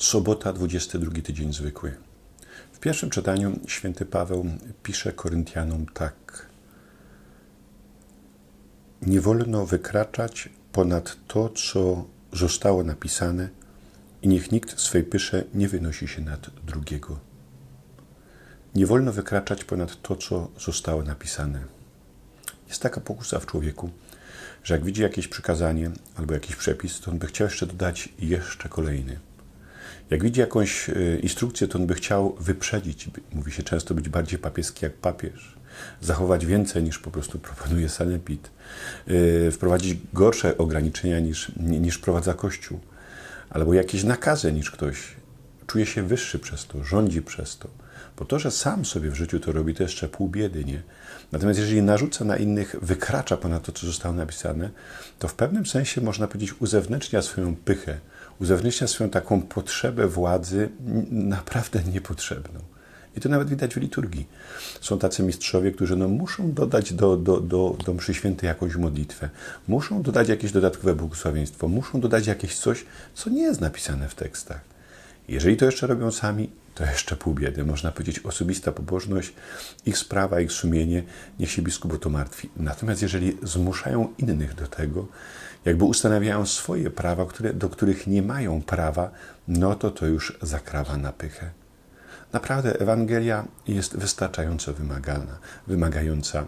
Sobota, 22 tydzień zwykły. W pierwszym czytaniu święty Paweł pisze Koryntianom tak. Nie wolno wykraczać ponad to, co zostało napisane i niech nikt swej pysze nie wynosi się nad drugiego. Nie wolno wykraczać ponad to, co zostało napisane. Jest taka pokusa w człowieku, że jak widzi jakieś przykazanie albo jakiś przepis, to on by chciał jeszcze dodać jeszcze kolejny. Jak widzi jakąś e, instrukcję, to on by chciał wyprzedzić, mówi się często być bardziej papieski jak papież, zachować więcej niż po prostu proponuje sanepid, e, wprowadzić gorsze ograniczenia niż, niż wprowadza Kościół, albo jakieś nakazy niż ktoś. Czuje się wyższy przez to, rządzi przez to. Bo to, że sam sobie w życiu to robi, to jeszcze pół biedy, nie? Natomiast jeżeli narzuca na innych, wykracza ponad to, co zostało napisane, to w pewnym sensie można powiedzieć uzewnętrznia swoją pychę, uzewnętrznia swoją taką potrzebę władzy naprawdę niepotrzebną. I to nawet widać w liturgii. Są tacy mistrzowie, którzy no muszą dodać do, do, do, do mszy świętej jakąś modlitwę, muszą dodać jakieś dodatkowe błogosławieństwo, muszą dodać jakieś coś, co nie jest napisane w tekstach. Jeżeli to jeszcze robią sami, to jeszcze pół biedy. Można powiedzieć osobista pobożność, ich sprawa, ich sumienie, niech się biskup o to martwi. Natomiast jeżeli zmuszają innych do tego, jakby ustanawiają swoje prawa, które, do których nie mają prawa, no to to już zakrawa na pychę. Naprawdę Ewangelia jest wystarczająco wymagalna, wymagająca.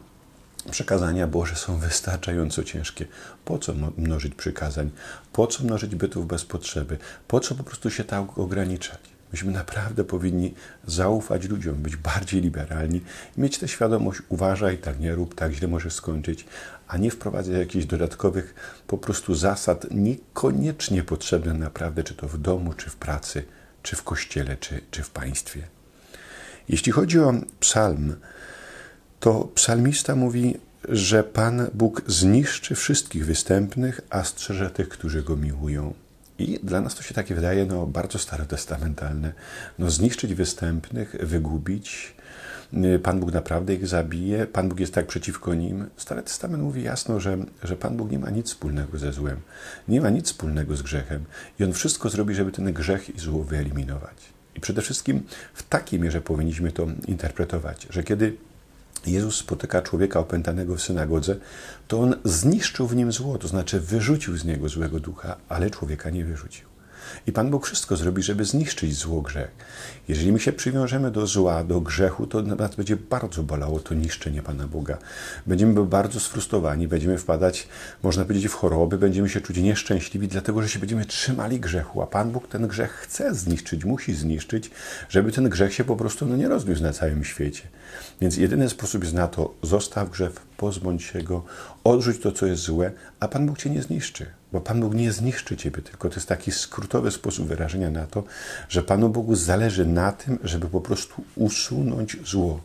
Przekazania Boże są wystarczająco ciężkie. Po co mnożyć przykazań? Po co mnożyć bytów bez potrzeby? Po co po prostu się tak ograniczać? Myśmy naprawdę powinni zaufać ludziom, być bardziej liberalni, mieć tę świadomość, uważaj, tak nie rób, tak źle możesz skończyć, a nie wprowadzać jakichś dodatkowych po prostu zasad, niekoniecznie potrzebnych naprawdę, czy to w domu, czy w pracy, czy w kościele, czy, czy w państwie. Jeśli chodzi o psalm, to psalmista mówi, że Pan Bóg zniszczy wszystkich występnych, a strzeże tych, którzy go miłują. I dla nas to się takie wydaje no, bardzo starotestamentalne. No, zniszczyć występnych, wygubić. Pan Bóg naprawdę ich zabije, Pan Bóg jest tak przeciwko nim. Stary Testament mówi jasno, że, że Pan Bóg nie ma nic wspólnego ze złem, nie ma nic wspólnego z grzechem i On wszystko zrobi, żeby ten grzech i zło wyeliminować. I przede wszystkim w takiej mierze powinniśmy to interpretować, że kiedy Jezus spotyka człowieka opętanego w synagodze, to on zniszczył w nim zło, to znaczy wyrzucił z niego złego ducha, ale człowieka nie wyrzucił. I Pan Bóg wszystko zrobi, żeby zniszczyć zło grzech. Jeżeli my się przywiążemy do zła, do grzechu, to nas będzie bardzo bolało to niszczenie Pana Boga. Będziemy bardzo sfrustrowani, będziemy wpadać, można powiedzieć, w choroby, będziemy się czuć nieszczęśliwi, dlatego że się będziemy trzymali grzechu, a Pan Bóg ten grzech chce zniszczyć, musi zniszczyć, żeby ten grzech się po prostu no, nie rozniósł na całym świecie. Więc jedyny sposób jest na to, zostaw grzech, pozbądź się go, odrzuć to, co jest złe, a Pan Bóg cię nie zniszczy. Bo Pan Bóg nie zniszczy ciebie, tylko to jest taki skrótowy sposób wyrażenia na to, że Panu Bogu zależy na tym, żeby po prostu usunąć zło.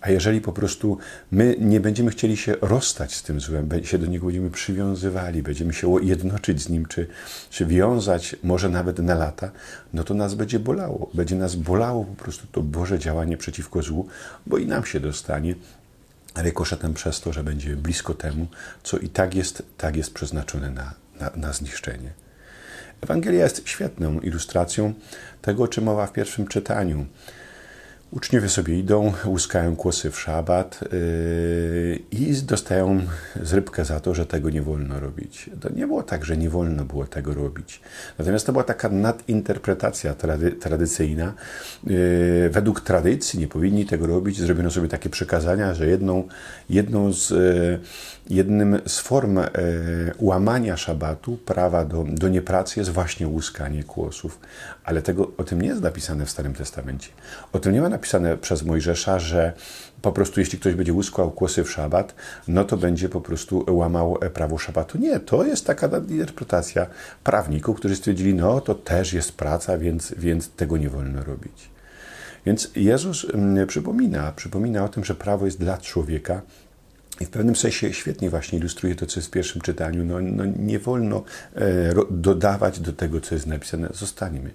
A jeżeli po prostu my nie będziemy chcieli się rozstać z tym złem, się do niego będziemy przywiązywali, będziemy się jednoczyć z nim, czy, czy wiązać, może nawet na lata, no to nas będzie bolało. Będzie nas bolało po prostu to Boże działanie przeciwko złu, bo i nam się dostanie, rykoszetem przez to, że będzie blisko temu, co i tak jest, tak jest przeznaczone na, na, na zniszczenie. Ewangelia jest świetną ilustracją tego, czym mowa w pierwszym czytaniu. Uczniowie sobie idą, łuskają kłosy w szabat yy, i dostają zrybkę za to, że tego nie wolno robić. To nie było tak, że nie wolno było tego robić. Natomiast to była taka nadinterpretacja trady, tradycyjna. Yy, według tradycji nie powinni tego robić. Zrobiono sobie takie przekazania, że jedną, jedną z, yy, jednym z form łamania szabatu, prawa do, do niepracy jest właśnie łuskanie kłosów. Ale tego, o tym nie jest napisane w Starym Testamencie. O tym nie ma przez Mojżesza, że po prostu jeśli ktoś będzie łuskał kłosy w szabat, no to będzie po prostu łamał prawo szabatu. Nie, to jest taka interpretacja prawników, którzy stwierdzili, no to też jest praca, więc, więc tego nie wolno robić. Więc Jezus mm, przypomina, przypomina o tym, że prawo jest dla człowieka, i w pewnym sensie świetnie właśnie ilustruje to, co jest w pierwszym czytaniu. No, no nie wolno e, dodawać do tego, co jest napisane. Zostańmy.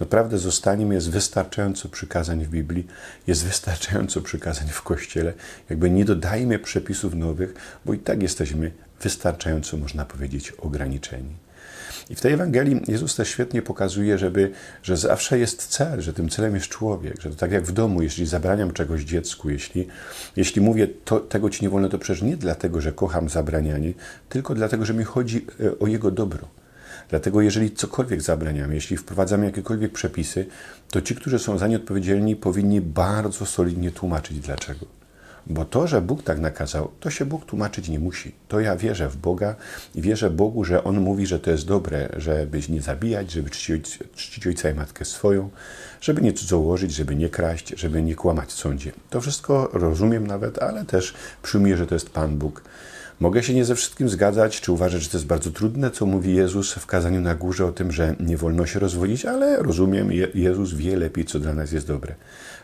Naprawdę zostańmy. Jest wystarczająco przykazań w Biblii, jest wystarczająco przykazań w Kościele. Jakby nie dodajmy przepisów nowych, bo i tak jesteśmy wystarczająco, można powiedzieć, ograniczeni. I w tej Ewangelii Jezus też świetnie pokazuje, żeby, że zawsze jest cel, że tym celem jest człowiek, że to tak jak w domu, jeśli zabraniam czegoś dziecku, jeśli, jeśli mówię, to, tego ci nie wolno, to przecież nie dlatego, że kocham zabranianie, tylko dlatego, że mi chodzi e, o jego dobro. Dlatego jeżeli cokolwiek zabraniamy, jeśli wprowadzamy jakiekolwiek przepisy, to ci, którzy są za nie odpowiedzialni, powinni bardzo solidnie tłumaczyć dlaczego. Bo to, że Bóg tak nakazał, to się Bóg tłumaczyć nie musi. To ja wierzę w Boga i wierzę Bogu, że On mówi, że to jest dobre, żeby nie zabijać, żeby czcić, czcić ojca i matkę swoją, żeby nie cudzołożyć, żeby nie kraść, żeby nie kłamać w sądzie. To wszystko rozumiem nawet, ale też przyjmuję, że to jest Pan Bóg. Mogę się nie ze wszystkim zgadzać, czy uważać, że to jest bardzo trudne, co mówi Jezus w kazaniu na górze o tym, że nie wolno się rozwodzić, ale rozumiem, Je- Jezus wie lepiej, co dla nas jest dobre.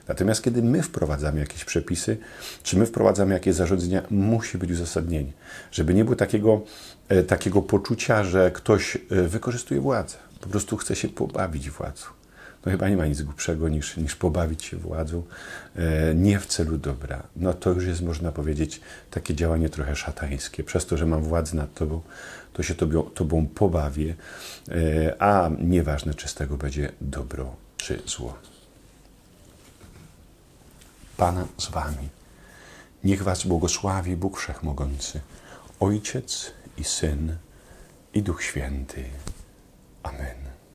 Natomiast kiedy my wprowadzamy jakieś przepisy, czy my wprowadzamy jakieś zarządzenia, musi być uzasadnienie. Żeby nie było takiego, e, takiego poczucia, że ktoś e, wykorzystuje władzę. Po prostu chce się pobawić władzą. No chyba nie ma nic głupszego niż, niż pobawić się władzą, e, nie w celu dobra. No to już jest, można powiedzieć, takie działanie trochę szatańskie. Przez to, że mam władzę nad tobą, to się tobą, tobą pobawię, e, a nieważne, czy z tego będzie dobro, czy zło. Pana z wami. Niech was błogosławi Bóg Wszechmogący, Ojciec i Syn i Duch Święty. Amen.